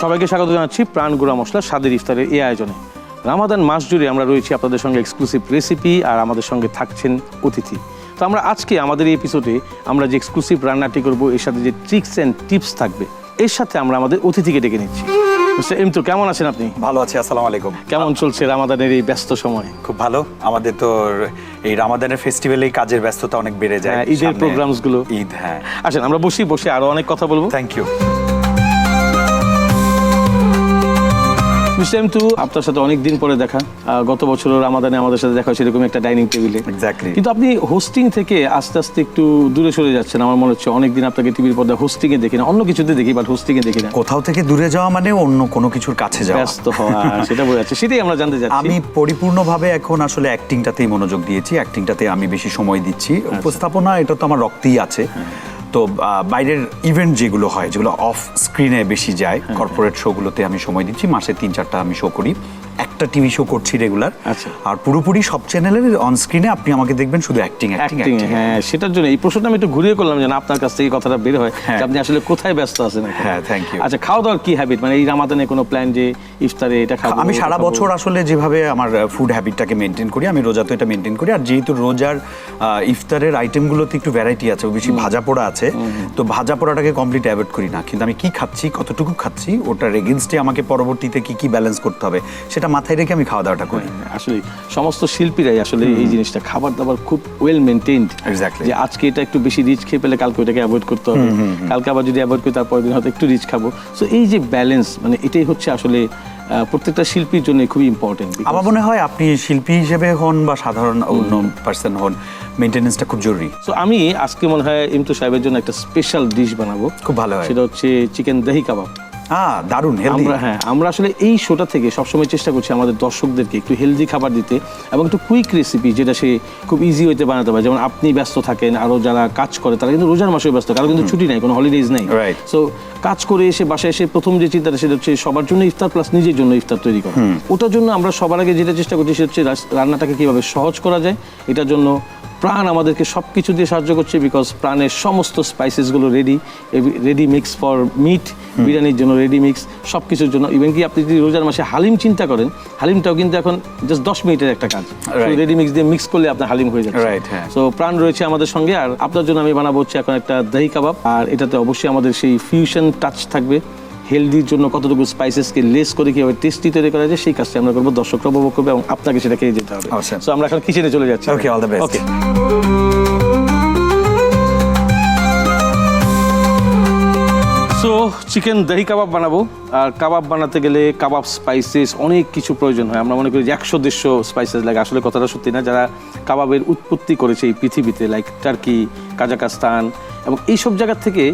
সবাইকে স্বাগত জানাচ্ছি প্রাণ গুঁড়া মশলা স্বাদের ইফতারের এই আয়োজনে। রামাদান মাস জুড়ে আমরা রয়েছি আপনাদের সঙ্গে এক্সক্লুসিভ রেসিপি আর আমাদের সঙ্গে থাকছেন অতিথি। তো আমরা আজকে আমাদের এই এপিসোডে আমরা যে এক্সক্লুসিভ রান্নাটি করব এর সাথে যে ট্রিক্স অ্যান্ড টিপস থাকবে এর সাথে আমরা আমাদের অতিথিকে ডেকে নিচ্ছি। মিস্টার এম তো কেমন আছেন আপনি? ভালো আছি আসসালামু আলাইকুম। কেমন চলছে রামাদানের এই ব্যস্ত সময়? খুব ভালো। আমাদের তো এই রামাদানের ফেস্টিভ্যালে কাজের ব্যস্ততা অনেক বেড়ে যায় হ্যাঁ, ঈদের সামনে। programs গুলো। ঈদ হ্যাঁ। আসেন আমরা বসি বসে আরও অনেক কথা বলব। Thank you mister M two আপনার সাথে অনেক দিন পরে দেখা। গত বছর রামাদানে আমাদের সাথে দেখা হয়েছে এরকম একটা ডাইনিং টেবিলে এক্স্যাক্টলি কিন্তু আপনি হোস্টিং থেকে আস্তে আস্তে একটু দূরে সরে যাচ্ছেন আমার মনে হচ্ছে। অনেকদিন আপনাকে টিভির পর্দায় হোস্টিং এ দেখি না অন্য কিছুতে দেখি বাট হোস্টিং এ দেখি না। কোথাও থেকে দূরে যাওয়া মানে অন্য কোনো কিছুর কাছে যাওয়া। ব্যস্ত হওয়া সেটা বোঝা যাচ্ছে। সেটাই আমরা জানতে চাচ্ছি। আমি পরিপূর্ণভাবে এখন আসলে অ্যাক্টিংটাতেই মনোযোগ দিয়েছি। অ্যাক্টিংটাতে আমি বেশি সময় দিচ্ছি। আচ্ছা। উপস্থাপনা এটা তো আমার রক্তেই আছে। তো বাইরের ইভেন্ট যেগুলো হয় যেগুলো অফ স্ক্রিনে বেশি যায় হ্যাঁ, কর্পোরেট শোগুলোতে আমি সময় দিচ্ছি মাসে তিন চারটা আমি শো করি। একটা টিভি শো করছি রেগুলার আচ্ছা। আর পুরোপুরি সব চ্যানেলের অন স্ক্রিনে আপনি আমাকে দেখবেন শুধু অ্যাক্টিং অ্যাক্টিং হ্যাঁ সেটার জন্য এই প্রশ্নটা আমি একটু ঘুরিয়ে করলাম যেন আপনার কাছ থেকে কথাটা বের হয় হ্যাঁ। যে আপনি আসলে কোথায় ব্যস্ত আছেন হ্যাঁ, thank ইউ আচ্ছা খাওয়া দাওয়ার কি হ্যাবিট মানে এই রামাদানে কোনো প্ল্যান যে ইফতারে এটা খাব আমি সারা বছর আসলে যেভাবে আমার ফুড হ্যাবিটটাকে মেনটেন করি আমি রোজাতে এটা মেনটেন করি। আর যেহেতু রোজার ইফতারের আইটেমগুলোতে একটু ভ্যারাইটি আছে বেশি ভাজা পোড়া আছে তো ভাজা পোড়াটাকে কমপ্লিট অ্যাভয়েড করি না। কিন্তু আমি কি খাচ্ছি কতটুকু খাচ্ছি ওটার এগেনস্টে আমাকে পরবর্তীতে কি কি ব্যালেন্স করতে হবে সেটা মাথায় রেখে আমি খাওয়া দাওয়াটা করি আসলে সমস্ত শিল্পীরাই আসলে এই জিনিসটা খাবার দাবার খুব ওয়েল মেনটেইনড Exactly. যে আজকে এটা একটু বেশি রিচ খেয়ে পেলে কালকে ওটাকে অ্যাভয়েড করতে হবে। কালকে আবার যদি অ্যাভয়েড করি তারপরের দিন হয়তো একটু রিচ খাব। সো এই যে ব্যালেন্স মানে এটাই হচ্ছে আসলে প্রত্যেকটা শিল্পীর জন্য খুবই ইম্পর্টেন্ট আমার মনে হয় আপনি শিল্পী হিসেবে হন বা সাধারণ অন্য পার্সন হন মেনটেনেন্সটা খুব জরুরি। সো আমি আজকে মনে হয় ইমতু সাহেবের জন্য একটা স্পেশাল ডিশ বানাবো। খুব ভালো হয়। সেটা হচ্ছে চিকেন দহি কাবাব হ্যাঁ দারুণ হেলদি আমরা হ্যাঁ আমরা আসলে এই শোটা থেকে সবসময় চেষ্টা করছি আমাদের দর্শকদেরকে একটু হেলদি খাবার দিতে এবং একটু কুইক রেসিপি যেটা সে খুব ইজি হইতে বানাতে পারে। যেমন আপনি ব্যস্ত থাকেন আরও যারা কাজ করে তারা কিন্তু রোজার মাসে ব্যস্ত কারও কিন্তু ছুটি নাই কোনো হলিডেজ নাই. সো কাজ করে এসে বাসায় এসে প্রথম যে চিন্তাটা সেটা হচ্ছে সবার জন্য ইফতার প্লাস নিজের জন্য ইফতার তৈরি করা। ওটার জন্য আমরা সবার আগে যেটা চেষ্টা করছি সেটা হচ্ছে রান্নাটাকে কীভাবে সহজ করা যায় এটার জন্য প্রাণ আমাদেরকে সব কিছু দিয়ে সাহায্য করছে বিকজ প্রাণের সমস্ত স্পাইসেসগুলো ready ready mix for meat বিরিয়ানির জন্য রেডি মিক্স সব কিছুর জন্য। ইভেন কি আপনি যদি রোজার মাসে হালিম চিন্তা করেন হালিমটাও কিন্তু এখন জাস্ট দশ মিনিটের একটা কাজ. রেডি মিক্স দিয়ে মিক্স করলে আপনার হালিম হয়ে যাচ্ছে। Right, হ্যাঁ। সো প্রাণ রয়েছে আমাদের সঙ্গে আর আপনার জন্য আমি বানাবো হচ্ছে এখন একটা দহি কাবাব আর এটাতে অবশ্যই আমাদের সেই ফিউশন টাচ থাকবে হেলদির জন্য কতটুকু স্পাইসেসকে লেস করে কীভাবে টেস্টি তৈরি করা যায় সেই কাজটা আমরা করব দর্শকরা উপভোগ করবে এবং আপনাকে সেটা খেয়ে যেতে হবে। সো আমরা এখন কিচেনে চলে যাচ্ছি okay all the best. Okay. So chicken dahi kebab বানাবো আর কাবাব বানাতে গেলে কাবাব স্পাইসেস অনেক কিছু প্রয়োজন হয় আমরা মনে করি যে একশো দেড়শো স্পাইসেস লাগে আসলে কথাটা সত্যি না যারা কাবাবের উৎপত্তি করেছে এই পৃথিবীতে লাইক টার্কি কাজাকাস্তান এবং এইসব জায়গা থেকে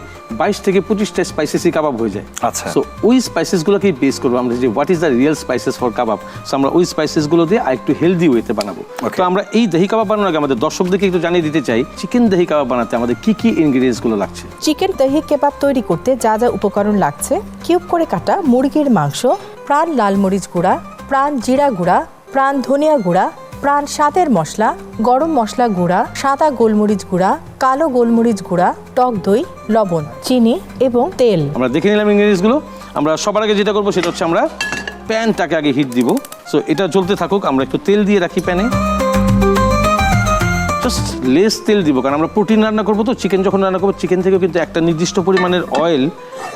বাইশ থেকে পঁচিশটা স্পাইসেসই কাবাব হয়ে যায়। আচ্ছা। সো ওই স্পাইসেসগুলোকেই বেস করব আমরা যে what is the real spices for kebab? So আমরা ওই স্পাইসেসগুলো দিয়ে আর একটু হেলদি ওয়েতে বানাবো। তো আমরা এই দহি কাবাব বানানোর আগে আমাদের দর্শকদেরকে একটু জানিয়ে দিতে চাই চিকেন দহি কাবাব বানাতে আমাদের কি কি ইনগ্রিডিয়েন্টসগুলো লাগছে? চিকেন দহি কেবাব তৈরি করতে যা যা উপকরণ লাগছে কিউব করে কাটা মুরগির মাংস প্রাণ লাল মরিচ গুঁড়া প্রাণ জিরা গুঁড়া প্রাণ ধনিয়া গুঁড়া প্রাণ স্বাদের মশলা, গরম মশলা গুঁড়া, সাদা গোলমরিচ গুঁড়া, কালো গোলমরিচ গুঁড়া, টক দই, লবণ, চিনি এবং তেল। আমরা দেখে নিলাম ইনগ্রিডিয়েন্টসগুলো আমরা সবার আগে যেটা করব সেটা হচ্ছে আমরা প্যানটাকে আগে হিট দিব। সো এটা চলতে থাকুক, আমরা একটু তেল দিয়ে রাখি প্যানে। জাস্ট লেস তেল দিব কারণ আমরা প্রোটিন রান্না করব তো চিকেন যখন রান্না করব চিকেন থেকেও কিন্তু একটা নির্দিষ্ট পরিমাণের অয়েল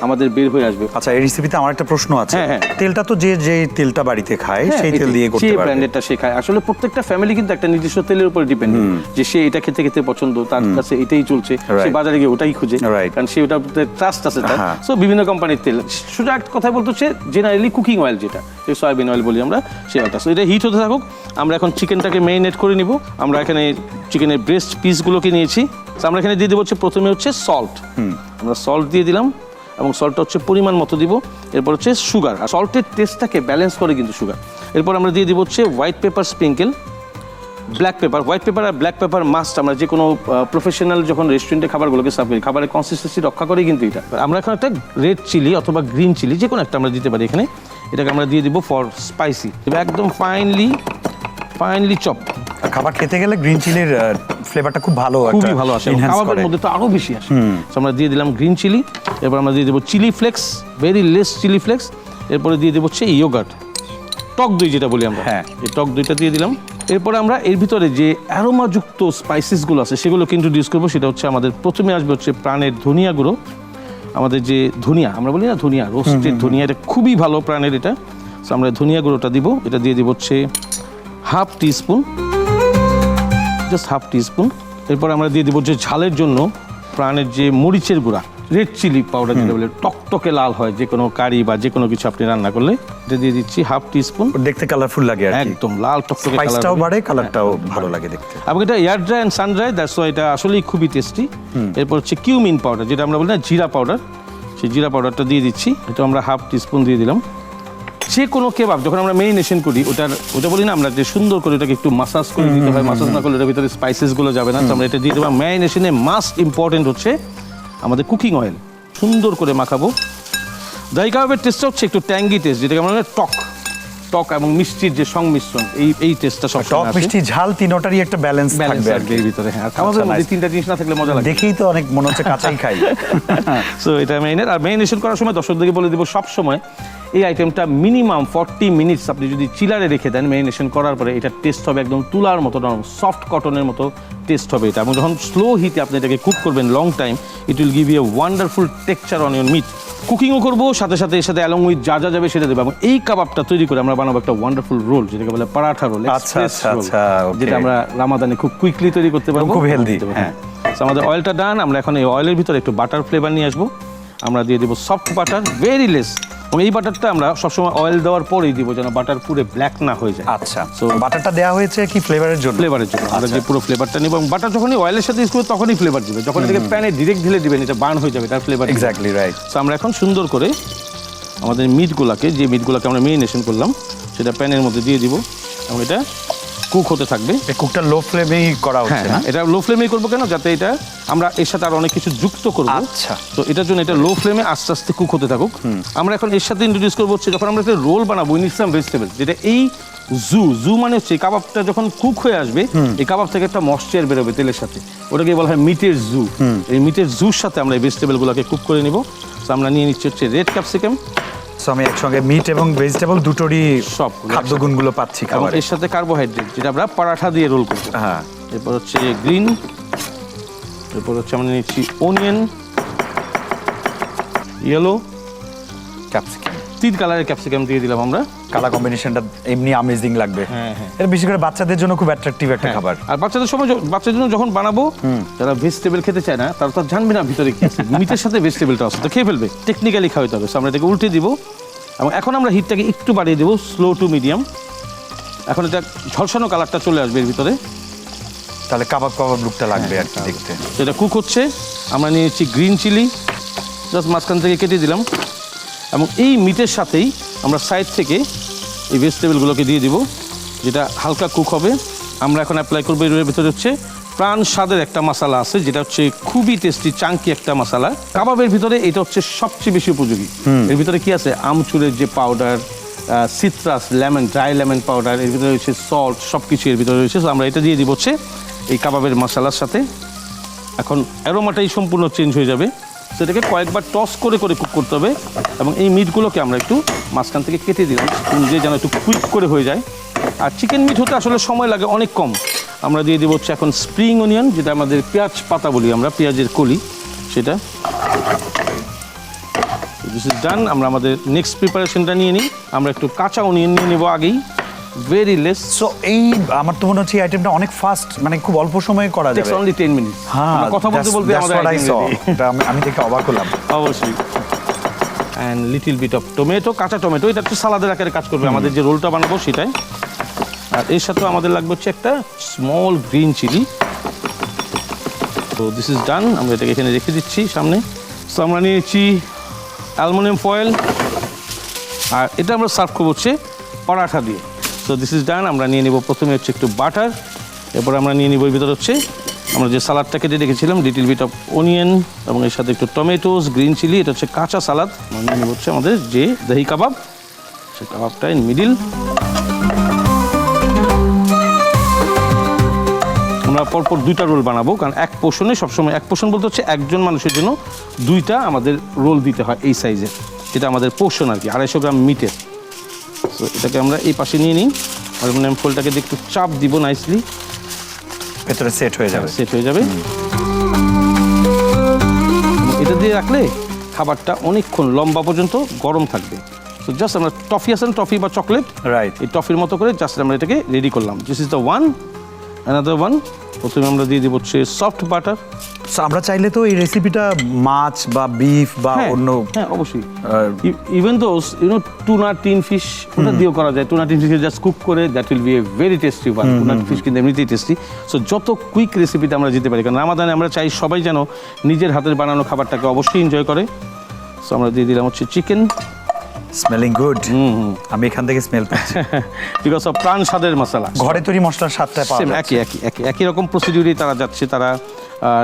আমাদের বের হয়ে আসবে। আচ্ছা এই রেসিপিতে আমার একটা প্রশ্ন আছে। হ্যাঁ, হ্যাঁ। তেলটা তো যে যে তেলটা বাড়িতে খায় হ্যাঁ, সেই তেল দিয়ে করতে যে পারবে ব্র্যান্ডেরটা শেখায় আসলে প্রত্যেকটা ফ্যামিলি কিন্তু একটা নির্দিষ্ট তেলের উপর ডিপেন্ড যে সে এটা খেতে খেতে পছন্দ তার কাছে এটাই চলছে সে বাজারে গিয়ে ওটাই খুঁজে. কারণ সে ওটার ট্রাস্ট আছে তার। সো বিভিন্ন কোম্পানির তেল। সোজা একটা কথা বলতে হচ্ছে জেনারেলি কুকিং অয়েল যেটা সয়াবিন অয়েল বলি আমরা সে অয়েলটা সো এটা হিট হতে থাকুক আমরা এখন চিকেনটাকে মেরিনেট করে নিব আমরা এখানে চিকেনের ব্রেস্ট পিসগুলোকে নিয়েছি। তো আমরা এখানে দিয়ে দেবো হচ্ছে প্রথমে হচ্ছে সল্ট আমরা সল্ট দিয়ে দিলাম এবং সল্টটা হচ্ছে পরিমাণ মতো দিব। এরপর হচ্ছে সুগার আর সল্টের টেস্টটাকে ব্যালেন্স করে কিন্তু সুগার এরপর আমরা দিয়ে দিব হচ্ছে white pepper sprinkle black pepper white pepper আর ব্ল্যাক পেপার মাস্ট আমরা যে কোনো প্রফেশনাল যখন রেস্টুরেন্টে খাবারগুলোকে সার্ভ করি খাবারের কনসিস্টেন্সি রক্ষা করেই কিন্তু এটা। আমরা এখন একটা রেড চিলি অথবা গ্রিন চিলি যে কোনো একটা আমরা দিতে পারি এখানে। এটাকে আমরা দিয়ে দিব ফর স্পাইসি একদম ফাইনলি ফাইনলি চপ আর খাবার খেতে গেলে গ্রিন চিলির ফ্লেভারটা খুব ভালো খুবই ভালো আসে কাবাবের মধ্যে তো আরও বেশি আসে। আমরা দিয়ে দিলাম গ্রিন চিলি এরপর আমরা দিয়ে দেবো chilli flakes very less chilli flakes এরপরে দিয়ে দেবো হচ্ছে ইয়োগার্ট টক দই যেটা বলি আমরা। হ্যাঁ। এই টক দইটা দিয়ে দিলাম। এরপরে আমরা এর ভিতরে যে অ্যারোমাযুক্ত স্পাইসেসগুলো আছে সেগুলোকে ইন্ট্রোডিউস করব। সেটা হচ্ছে আমাদের প্রথমে আসবে হচ্ছে প্রাণের ধনিয়া গুঁড়ো। আমাদের যে ধনিয়া আমরা বলি না ধনিয়া রোস্টেড ধনিয়া এটা খুবই ভালো প্রাণের এটা। So আমরা ধনিয়া গুঁড়োটা দিব। এটা দিয়ে দিব হচ্ছে half teaspoon just half teaspoon এরপর আমরা দিয়ে দিব যে ঝালের জন্য প্রাণের যে মরিচের গুঁড়া রেড চিলি পাউডার যেটা বলে টকটকে লাল হয় যে কোনো কারি বা যে কোনো কিছু আপনি রান্না করলে এটা দিয়ে দিচ্ছি হাফ টিস্পুন দেখতে কালারফুল লাগে আর একদম লাল টকটকে স্পাইসটাও বাড়ে কালারটাও ভালো লাগে দেখতে। এবং এটা air dry and sun dry that's এটা আসলেই খুবই টেস্টি এরপর হচ্ছে কিউমিন পাউডার যেটা আমরা বলি না জিরা পাউডার সেই জিরা পাউডারটা দিয়ে দিচ্ছি এটা আমরা হাফ টিস্পুন দিয়ে দিলাম। যে কোনো কেবাব যখন আমরা মেরিনেশন করি ওটার ওটা বলি না আমরা যে সুন্দর করে ওটাকে একটু মাসাজ করে দিতে হয় মাসাজ না করলে ওটার ভিতরে স্পাইসেসগুলো যাবে না তো আমরা এটা দিয়ে দেবো। ম্যারিনেশনে মাস্ট ইম্পর্টেন্ট হচ্ছে আমাদের কুকিং অয়েল সুন্দর করে মাখাবো। দই কাবাবের টেস্টটা হচ্ছে একটু ট্যাঙ্গি টেস্ট যেটাকে আমরা টক। টক এবং মিষ্টির যে সংমিশ্রণ এই এই টেস্টটা সব টক মিষ্টি ঝাল তিনোটারই একটা ব্যালেন্স থাকবে আর এর ভিতরে হ্যাঁ। আচ্ছা, মধ্যে তিনটা জিনিস না থাকলে মজা লাগে। দেখেই তো অনেক মনে হচ্ছে কাঁচাই খাই। সো এটা মেরিনেট আর মেরিনেশন করার সময় দর্শকদেরকে বলে দেবো সব সময় এই আইটেমটা মিনিমাম ফর্টি মিনিটস আপনি যদি চিলারে রেখে দেন মেরিনেশন করার পরে এটা টেস্ট হবে একদম তুলার মতো নরম সফট কটনের মতো টেস্ট হবে এটা। এবং যখন স্লো হিটে আপনি এটাকে কুক করবেন long time it will give you wonderful texture on your meat কুকিংও করব সাথে সাথে এর সাথে অ্যালং উইথ যা যা যাবে সেটা দেবো। এবং এই কাবাবটা তৈরি করে আমরা বানাবো একটা ওয়ান্ডারফুল রোল যেটাকে বলে পারাঠা রোল আচ্ছা, আচ্ছা, আচ্ছা, okay. যেটা আমরা রামাদানে খুব কুইকলি তৈরি করতে পারব। খুব healthy, হ্যাঁ। আমাদের অয়েলটা ডান আমরা এখন এই অয়েলের ভিতরে একটু বাটার ফ্লেভার নিয়ে আসব। আমরা দিয়ে দেবো সফট বাটার ভেরি লেস এই বাটারটা আমরা সবসময় অয়েল দেওয়ার পরেই দিব যেন বাটার পুরো ব্ল্যাক না হয়ে যায়। আচ্ছা তো বাটারটা দেওয়া হয়েছে কি ফ্লেভারের জন্য? ফ্লেভারের জন্য। আমরা আচ্ছা। যে পুরো ফ্লেভারটা নিব এবং বাটার যখনই অয়েলের সাথে ইউজ করব তখনই ফ্লেভার দিবে। যখন এটাকে প্যানে ডিরেক্ট ঢেলে দিবেন এটা বার্ন হয়ে যাবে তার ফ্লেভার এক্স্যাক্টলি রাইট তো আমরা এখন সুন্দর করে আমাদের মিটগুলোকে যে মিটগুলোকে আমরা মেরিনেশন করলাম সেটা প্যানের মধ্যে দিয়ে দিব এবং এটা কুক হতে থাকবে। এই কুকটা লো ফ্লেমেই করা হ্যাঁ হচ্ছে না? হ্যাঁ, এটা লো ফ্লেমে করব কেন? যাতে এটা আমরা এর সাথে আর অনেক কিছু যুক্ত করব। আচ্ছা। তো এটার জন্য এটা লো ফ্লেমে আস্তে আস্তে কুক হতে থাকুক। আমরা এখন এর সাথে ইন্ট্রোডিউস করব হচ্ছে যখন আমরা একটা রোল বানাবো উইন সাম ভেজিটেবল যেটা এই জু জু মানে হচ্ছে কাবাবটা যখন কুক হয়ে আসবে এই কাবাব থেকে একটা মশ্চার বেরোবে তেলের সাথে। ওটাকে বলা হয় মিটের জু এই মিটের জুর সাথে আমরা এই ভেজিটেবলগুলোকে কুক করে নিব। তো আমরা নিয়ে নিচ্ছি হচ্ছে রেড ক্যাপসিকাম সো আমি একসঙ্গে মিট এবং ভেজিটেবল দুটোরই সব খাদ্য গুণগুলো পাচ্ছি খাবার। এর সাথে কার্বোহাইড্রেট যেটা আমরা পরাঠা দিয়ে রোল করব। হ্যাঁ। এরপর হচ্ছে গ্রিন এরপর হচ্ছে আমরা নিচ্ছি অনিয়ন ইয়েলো ক্যাপসিকাম তিন কালারের ক্যাপসিকাম দিয়ে দিলাম আমরা। কালার কম্বিনেশনটা এমনি আমেজিং লাগবে। হ্যাঁ, হ্যাঁ। এটা বিশেষ করে বাচ্চাদের জন্য খুব অ্যাট্রাকটিভ একটা খাবার। আর বাচ্চাদের সময় বাচ্চাদের জন্য যখন বানাবো যারা ভেজিটেবল খেতে চায় না তারা তো জানবে না ভিতরে কি আছে। মিটের সাথে ভেজিটেবলটা আছে তো খেয়ে ফেলবে। টেকনিক্যালি খাওয়াতে হবে। আমরা এটাকে উল্টে দিব। এবং এখন আমরা হিটটাকে একটু বাড়িয়ে দেবো স্লো টু মিডিয়াম এখন এটা ঝলসানো কালারটা চলে আসবে এর ভিতরে। তাহলে কাবাব কাবাব লুকটা লাগবে হ্যাঁ, আর কি দেখতে। এটা কুক হচ্ছে। আমরা নিয়েছি গ্রিন চিলি জাস্ট মাঝখান থেকে কেটে দিলাম। এবং এই মিটের সাথেই আমরা সাইড থেকে এই ভেজিটেবলগুলোকে দিয়ে দিব যেটা হালকা কুক হবে। আমরা এখন অ্যাপ্লাই করব এর ভিতরে হচ্ছে প্রাণ স্বাদের একটা মশালা আছে যেটা হচ্ছে খুবই টেস্টি চাঙ্কি একটা মশলা। কাবাবের ভিতরে এটা হচ্ছে সবচেয়ে বেশি উপযোগী। এর ভিতরে কি আছে? আমচুরের যে powder citrus lemon dry lemon powder এর ভিতরে রয়েছে সল্ট সব কিছু এর ভিতরে রয়েছে। আমরা এটা দিয়ে দিব হচ্ছে এই কাবাবের মশালার সাথে। এখন অ্যারোমাটাই সম্পূর্ণ চেঞ্জ হয়ে যাবে। সেটাকে কয়েকবার টস করে করে কুক করতে হবে এবং এই মিটগুলোকে আমরা একটু মাঝখান থেকে কেটে দিলাম। স্পুন দিয়ে যেন একটু কুইক করে হয়ে যায়। আর চিকেন মিট হতে আসলে সময় লাগে অনেক কম। আমরা দিয়ে দেবো হচ্ছে এখন স্প্রিং অনিয়ন যেটা আমাদের পেঁয়াজ পাতা বলি আমরা, পেঁয়াজের কলি, সেটা। ডান আমরা আমাদের নেক্সট প্রিপারেশনটা নিয়ে নিই। আমরা একটু কাঁচা অনিয়ন নিয়ে নেব আগেই। ভেরি লেস সো এই আমার তো মনে হচ্ছে এই আইটেমটা অনেক ফাস্ট মানে খুব অল্প সময়ে করা যাবে। অনলি টেন মিনিট হ্যাঁ কথা বলতে বলতে আমাদের আমি- আমি দেখে অবাক হলাম। অবশ্যই। And little bit of tomato কাঁচা টমেটো এটা একটু সালাদের আকারে কাজ করবে। আমাদের যে রোলটা বানাবো সেটাই। আর এর সাথেও আমাদের লাগবে হচ্ছে একটা স্মল গ্রিন চিলি তো দিস ইজ ডান আমরা এটাকে এখানে রেখে দিচ্ছি সামনে। সো আমরা নিয়েছি অ্যালুমিনিয়াম ফয়েল আর এটা আমরা সার্ভ করব হচ্ছে পরাঠা দিয়ে। তো দিস ইজ ডান আমরা নিয়ে নিব প্রথমে হচ্ছে একটু বাটার। এরপর আমরা নিয়ে নিব ভিতর হচ্ছে আমরা যে সালাদটা কেটে রেখেছিলাম লিটিল বিট অফ অনিয়ন এবং এর সাথে একটু টমেটোস গ্রিন চিলি এটা হচ্ছে কাঁচা সালাদ। নিয়ে নিব হচ্ছে আমাদের যে দহি কাবাব সেই কাবাবটা ইন মিডিল আমরা পরপর দুইটা রোল বানাবো, কারণ এক পোষণে সবসময় এক পোষণ বলতে হচ্ছে একজন মানুষের জন্য দুইটা আমাদের রোল দিতে হয় এই সাইজের যেটা আমাদের পোষণ আর কি, আড়াইশো গ্রাম মিটের তো এটাকে আমরা এই পাশে নিয়ে নিই। অ্যালুমিনিয়াম ফোলটাকে ফুলটাকে একটু চাপ দিব নাইসলি ভেতরে সেট হয়ে যাবে। সেট হয়ে যাবে। এটা দিয়ে রাখলে খাবারটা অনেকক্ষণ লম্বা পর্যন্ত গরম থাকবে। তো জাস্ট আমরা টফি আছেন টফি বা চকলেট রাইট এই টফির মতো করে জাস্ট আমরা এটাকে রেডি করলাম। This is the one another one প্রথমে আমরা দিয়ে দিব হচ্ছে সফট বাটার আমরা চাইলে তো এই রেসিপিটা মাছ বা বিফ বা অন্য হ্যাঁ অবশ্যই। Even those you know tuna tin fish ওটা দিয়েও করা যায়। Tuna tin fish just cook করে that will be a very tasty one tuna fish কিন্তু এমনিতেই টেস্টি সো যত কুইক রেসিপিতে আমরা যেতে পারি কারণ রামাদানে আমরা চাই সবাই যেন নিজের হাতের বানানো খাবারটাকে অবশ্যই এনজয় করে। সো আমরা দিয়ে দিলাম হচ্ছে চিকেন স্মেলিং গুড আমি এখান থেকে স্মেল পাচ্ছি। বিকজ অফ প্রাণ স্বাদের মশলা। ঘরে তৈরি মশলার স্বাদটা পাওয়া একই একই একই একই রকম প্রসিডিউরই তারা যাচ্ছে তারা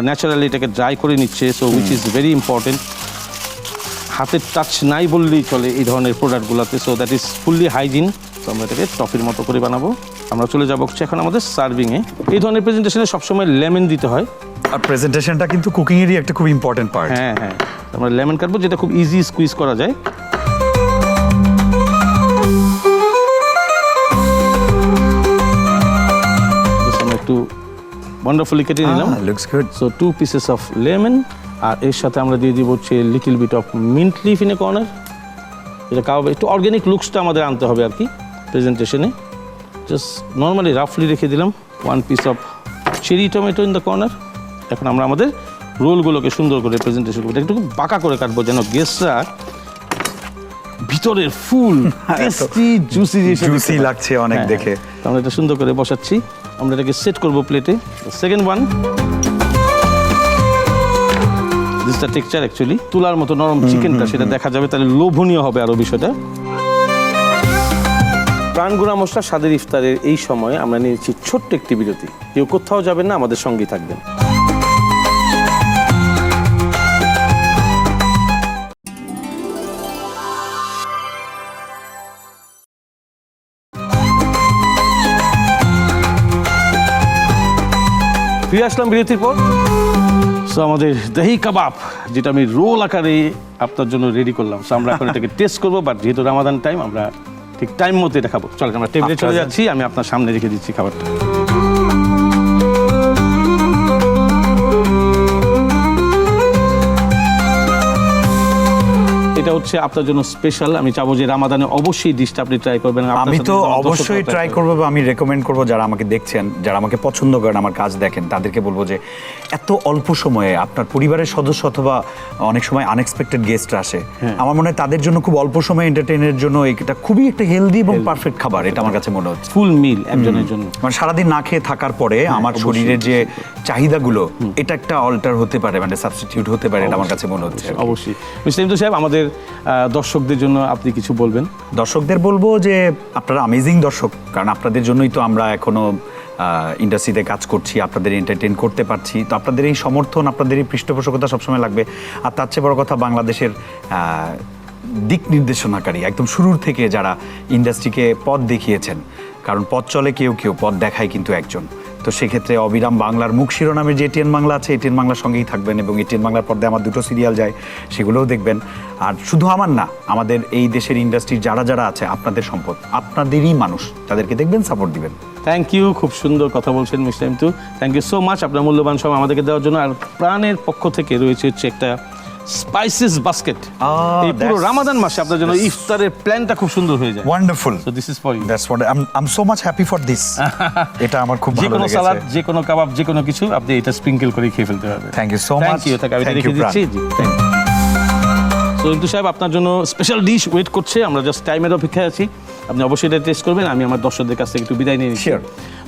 ন্যাচারালি এটাকে ড্রাই করে নিচ্ছে so which is very important হাতের টাচ নাই বললেই চলে এই ধরনের প্রোডাক্টগুলোতে so that is fully hygiene তো আমরা এটাকে টফির মতো করে বানাবো। আমরা চলে যাব হচ্ছে এখন আমাদের সার্ভিংয়ে এই ধরনের প্রেজেন্টেশনে সবসময় লেমন দিতে হয়। আর প্রেজেন্টেশনটা কিন্তু কুকিংয়েরই একটা খুব ইম্পর্টেন্ট পার্ট হ্যাঁ হ্যাঁ। আমরা লেমন কাটবো যেটা খুব ইজি স্কুইজ করা যায়। একটু ওয়ান্ডারফুলি কেটে নিলাম। Looks good so two pieces of lemon আর এর সাথে আমরা দিয়ে দিব হচ্ছে little bit of mint leaf in a corner এটা কাউ একটু অর্গ্যানিক লুকসটা আমাদের আনতে হবে আর কি প্রেজেন্টেশনে জাস্ট নর্মালি রাফলি রেখে দিলাম one piece of cherry tomato in the corner এখন আমরা আমাদের রোলগুলোকে সুন্দর করে প্রেজেন্টেশন করব। একটু বাঁকা করে কাটবো যেন গেস্টরা ভিতরের ফুল টেস্টি জুসি জুসি লাগছে অনেক দেখে। আমরা এটা সুন্দর করে বসাচ্ছি। আমরা এটাকে সেট করব প্লেটে second one this the texture actually তুলার মতো নরম চিকেনটা সেটা দেখা যাবে তাহলে লোভনীয় হবে আরও বিষয়টা। প্রাণগুড়া মশলা স্বাদের ইফতারের এই সময়ে আমরা নিয়েছি ছোট্ট একটি বিরতি। কেউ কোথাও যাবেন না আমাদের সঙ্গেই থাকবেন। ফিরে আসলাম বিরতির পর। সো আমাদের দহি কাবাব যেটা আমি রোল আকারে আপনার জন্য রেডি করলাম। সো আমরা এখন এটাকে টেস্ট করব বাট যেহেতু রামাদান টাইম আমরা ঠিক টাইম মতো এটা খাব। চলো আমরা টেবিলে চলে যাচ্ছি আমি আপনার সামনে রেখে দিচ্ছি খাবারটা। এটা হচ্ছে আপনার জন্য স্পেশাল আমি চাবো যে রামাদানে অবশ্যই ডিশটা আপনি ট্রাই করবেন। আমি তো অবশ্যই ট্রাই করব বা আমি রেকমেন্ড করব যারা আমাকে দেখছেন যারা আমাকে পছন্দ করেন আমার কাজ দেখেন তাদেরকে বলব যে এত অল্প সময়ে আপনার পরিবারের সদস্য অথবা অনেক সময় আনএক্সপেক্টেড গেস্ট আসে হ্যাঁ। আমার মনে হয় তাদের জন্য খুব অল্প সময় এন্টারটেইনের জন্য এটা খুবই একটা হেলদি এবং পারফেক্ট খাবার এটা আমার কাছে মনে হচ্ছে। ফুল মিল একজনের জন্য। মানে সারাদিন না খেয়ে থাকার পরে হ্যাঁ, আমার শরীরের যে চাহিদাগুলো এটা একটা অল্টার হতে পারে মানে সাবস্টিটিউট হতে পারে এটা আমার কাছে মনে হচ্ছে অবশ্যই। মিস্টার সাহেব আমাদের দর্শকদের জন্য আপনি কিছু বলবেন? দর্শকদের বলব যে আপনারা অ্যামেজিং দর্শক, কারণ আপনাদের জন্যই তো আমরা এখনও ইন্ডাস্ট্রিতে কাজ করছি, আপনাদের এন্টারটেইন করতে পারছি। তো আপনাদের এই সমর্থন, আপনাদের এই পৃষ্ঠপোষকতা সবসময় লাগবে। আর তার চেয়ে বড় কথা বাংলাদেশের দিক নির্দেশনাকারী, একদম শুরুর থেকে যারা ইন্ডাস্ট্রিকে পথ দেখিয়েছেন। কারণ পথ চলে কেউ কেউ, পথ দেখায় কিন্তু একজন। তো সেক্ষেত্রে অবিরাম বাংলার মুখ শিরোনামে যে এটিএন বাংলা আছে, এটিএন বাংলার সঙ্গেই থাকবেন এবং এটিএন বাংলার পর্দায় আমার দুটো সিরিয়াল যায়, সেগুলোও দেখবেন। আর শুধু আমার না, আমাদের এই দেশের ইন্ডাস্ট্রির যারা যারা আছে, আপনাদের সম্পদ, আপনাদেরই মানুষ, তাদেরকে দেখবেন সাপোর্ট দিবেন। থ্যাংক ইউ খুব সুন্দর কথা বলছেন mister Imtu thank you so much আপনার মূল্যবান সময় আমাদেরকে দেওয়ার জন্য। আর প্রাণের পক্ষ থেকে রয়েছে হচ্ছে একটা স্পাইসেস বাস্কেট এই পুরো রামাদান মাসে আপনার জন্য ইফতারের প্ল্যানটা খুব সুন্দর হয়ে যায়। Wonderful so this is for you that's what I am so much happy for this এটা আমার খুব যে ভালো কোনো সালাদ যে কোনো কাবাব যে কোনো কিছু আপনি এটা স্প্রিঙ্কেল করে খেয়ে ফেলতে হবে Thank you so thank you আমি রেখে। দিচ্ছি। থ্যাংক ইউ সো ইমতু সাহেব আপনার জন্য স্পেশাল ডিশ ওয়েট করছে। আমরা জাস্ট টাইমের অপেক্ষায় আছি। আপনি অবশ্যই এটা টেস্ট করবেন। আমি আমার দর্শকদের কাছ থেকে একটু বিদায় নিয়ে নিচ্ছি.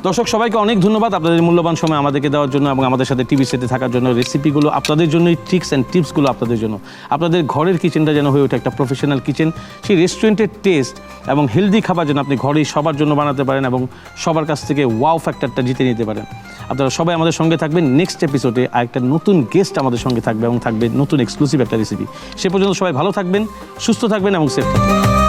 দর্শক, সবাইকে অনেক ধন্যবাদ আপনাদের মূল্যবান সময় আমাদেরকে দেওয়ার জন্য এবং আমাদের সাথে টিভি সেটে থাকার জন্য রেসিপিগুলো আপনাদের জন্যই ট্রিক্স অ্যান্ড টিপসগুলো আপনাদের জন্য। আপনাদের ঘরের কিচেনটা যেন হয়ে ওঠে একটা প্রফেশনাল কিচেন সেই রেস্টুরেন্টের টেস্ট এবং হেলদি খাবার যেন আপনি ঘরেই সবার জন্য বানাতে পারেন এবং সবার কাছ থেকে ওয়াও ফ্যাক্টরটা জিতে নিতে পারেন। আপনারা সবাই আমাদের সঙ্গে থাকবেন। নেক্সট এপিসোডে আরেকটা নতুন গেস্ট আমাদের সঙ্গে থাকবে এবং থাকবে নতুন এক্সক্লুসিভ একটা রেসিপি সে পর্যন্ত সবাই ভালো থাকবেন, সুস্থ থাকবেন এবং সেফ থাকবেন।